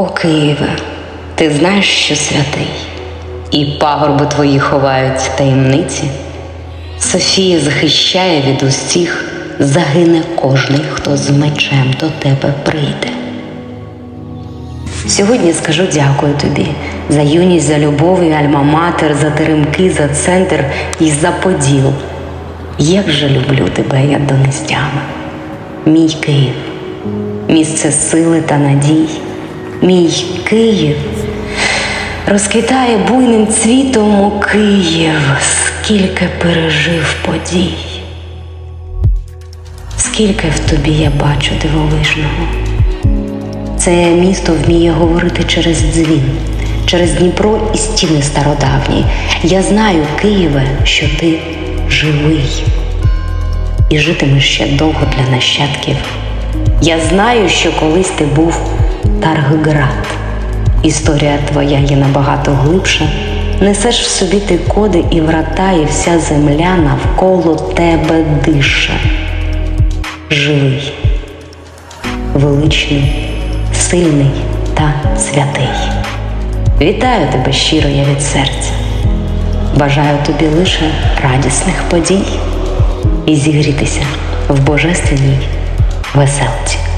О Києве, ти знаєш, що святий, і пагорби твої ховають таємниці. Софія захищає від усіх, загине кожний, хто з мечем до тебе прийде. Сьогодні скажу дякую тобі за юність, за любов і альма-матер, за теремки, за центр і за поділ. Як же люблю тебе я до нестями. Мій Київ, місце сили та надій. Мій Київ розквітає буйним цвітом у Київ, скільки пережив подій. Скільки в тобі я бачу дивовижного. Це місто вміє говорити через дзвін, через Дніпро і стіни стародавні. Я знаю, Києве, що ти живий і житимеш ще довго для нащадків. Я знаю, що колись ти був Таргград. Історія твоя є набагато глибша. Несеш в собі ти коди і врата, і вся земля навколо тебе дише. Живий величний, сильний та святий. Вітаю тебе щиро я від серця. Бажаю тобі лише радісних подій і зігрітися в божественній веселці.